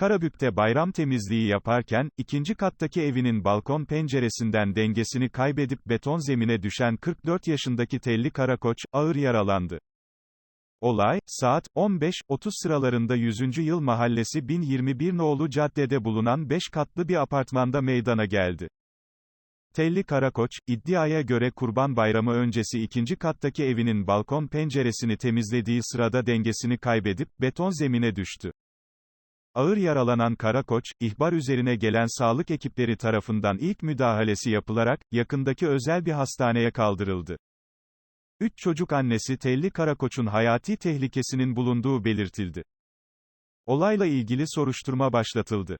Karabük'te bayram temizliği yaparken, ikinci kattaki evinin balkon penceresinden dengesini kaybedip beton zemine düşen 44 yaşındaki Telli Karakoç, ağır yaralandı. Olay, saat 15.30 sıralarında 100. Yıl Mahallesi 1021 nolu caddede bulunan 5 katlı bir apartmanda meydana geldi. Telli Karakoç, iddiaya göre Kurban Bayramı öncesi ikinci kattaki evinin balkon penceresini temizlediği sırada dengesini kaybedip, beton zemine düştü. Ağır yaralanan Karakoç, ihbar üzerine gelen sağlık ekipleri tarafından ilk müdahalesi yapılarak, yakındaki özel bir hastaneye kaldırıldı. Üç çocuk annesi Telli Karakoç'un hayati tehlikesinin bulunduğu belirtildi. Olayla ilgili soruşturma başlatıldı.